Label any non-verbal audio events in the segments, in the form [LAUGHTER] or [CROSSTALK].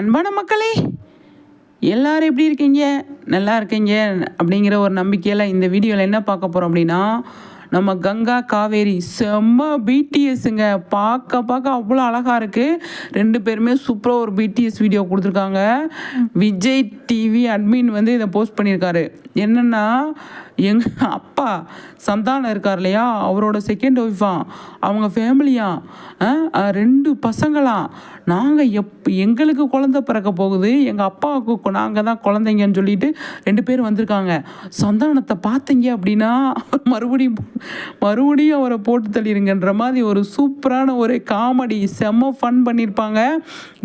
அன்பான மக்களே எல்லாரும் எப்படி இருக்கீங்க? நல்லா இருக்கீங்க அப்படிங்கிற ஒரு நம்பிக்கையில் இந்த வீடியோவில் என்ன பார்க்க போகிறோம் அப்படின்னா நம்ம கங்கா காவேரி செம்ம பிடிஎஸ்ஸுங்க பார்க்க பார்க்க அவ்வளோ அழகாக இருக்குது ரெண்டு பேருமே சூப்பராக ஒரு பிடிஎஸ் வீடியோ கொடுத்துருக்காங்க. விஜய் டிவி அட்மின் வந்து இதை போஸ்ட் பண்ணியிருக்காரு. என்னென்னா எங்கள் அப்பா சந்தானம் இருக்கார் இல்லையா? அவரோட செகண்ட் ஒய்ஃபா அவங்க ஃபேமிலியா ரெண்டு பசங்களாம் நாங்கள் எப் எங்களுக்கு குழந்த பிறக்க போகுது. எங்கள் அப்பாவுக்கு நாங்கள் தான் குழந்தைங்கன்னு சொல்லிட்டு ரெண்டு பேரும் வந்திருக்காங்க. சந்தானத்தை பார்த்தீங்க அப்படின்னா அவர் மறுபடியும் மறுபடியும் அவரை போட்டு தள்ளிடுங்கன்ற மாதிரி ஒரு சூப்பரான ஒரு காமெடி செம்ம ஃபன் பண்ணியிருப்பாங்க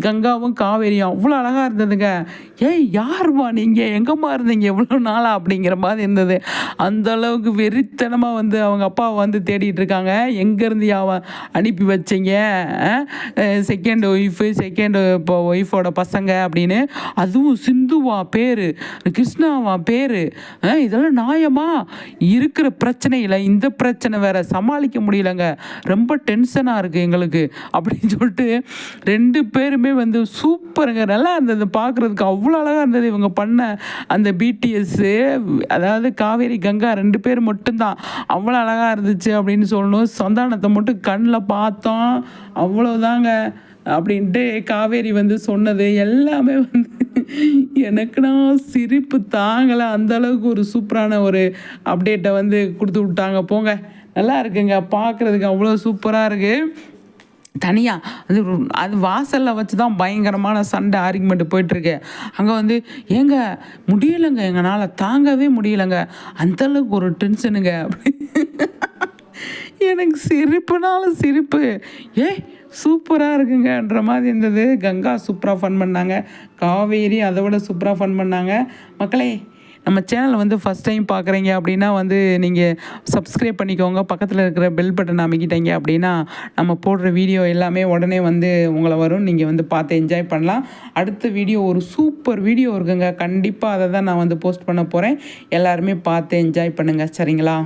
கங்காவும் காவேரியும். அவ்வளோ அழகாக இருந்ததுங்க. ஏய் யார்வா நீங்கள் எங்கம்மா இருந்தீங்க? எவ்வளோ நாளாக அப்படிங்கிற மாதிரி இருந்தது. அந்த அளவுக்கு வெறித்தனமாக வந்து அவங்க அப்பாவை வந்து தேடிட்டு இருக்காங்க. எங்கேருந்து அவன் அனுப்பி வச்சீங்க? செகண்ட் ஒய்ஃபு செகண்ட் இப்போ ஒய்ஃபோட பசங்க அப்படின்னு. அதுவும் சிந்துவா பேர் கிருஷ்ணாவா பேர். இதெல்லாம் நியாயமா? இருக்கிற பிரச்சனையில் இந்த பிரச்சனை வேற சமாளிக்க முடியலங்க. ரொம்ப டென்ஷனாக இருக்குது எங்களுக்கு. அப்படின்னு சொல்லிட்டு ரெண்டு பேருமே வந்து சூப்பருங்க. நல்லா இருந்தது. பார்க்குறதுக்கு அவ்வளோ அழகாக இருந்தது இவங்க பண்ண அந்த பிடிஎஸ்ஸு அதாவது காவேரி கங்கா ரெண்டு பேர் மட்டும்தான். அவ்வளோ அழகாக இருந்துச்சு அப்படின்னு சொல்லணும். சந்தானத்தை மட்டும் கண்ணில் பார்த்தோம். அவ்வளோதாங்க அப்படின்ட்டு காவேரி வந்து சொன்னது. எல்லாமே வந்து எனக்குனா சிரிப்பு தாங்கலை. அந்தளவுக்கு ஒரு சூப்பரான ஒரு அப்டேட்டை வந்து கொடுத்து விட்டாங்க. போங்க. நல்லா இருக்குங்க. பார்க்குறதுக்கு அவ்வளோ சூப்பராக இருக்குது தனியாக அது அது வாசலில் வச்சு தான் பயங்கரமான சண்டை ஆர்குமெண்ட் போயிட்டுருக்கு. அங்கே வந்து ஏங்க முடியலைங்க எங்களால் தாங்கவே முடியலைங்க. அந்தளவுக்கு ஒரு டென்ஷனுங்க அப்படி [LAUGHS] எனக்கு சிரிப்புனாலும் சிரிப்பு. ஏ சூப்பராக இருக்குங்கன்ற மாதிரி இருந்தது. கங்கா சூப்பராக ஃபன் பண்ணாங்க. காவேரி அதை விட சூப்பராக ஃபன் பண்ணாங்க. மக்களே நம்ம சேனலை வந்து ஃபஸ்ட் டைம் பார்க்குறீங்க அப்படின்னா வந்து நீங்கள் சப்ஸ்கிரைப் பண்ணிக்கோங்க. பக்கத்தில் இருக்கிற பெல் பட்டன் அமைக்கிட்டீங்க அப்படின்னா நம்ம போடுற வீடியோ எல்லாமே உடனே வந்து உங்களை வரும். நீங்கள் வந்து பார்த்து என்ஜாய் பண்ணலாம். அடுத்த வீடியோ ஒரு சூப்பர் வீடியோ இருக்குங்க. கண்டிப்பாக அதை தான் நான் வந்து போஸ்ட் பண்ண போகிறேன் எல்லாருமே பார்த்து என்ஜாய் பண்ணுங்கள் சரிங்களா?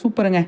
சூப்பருங்க.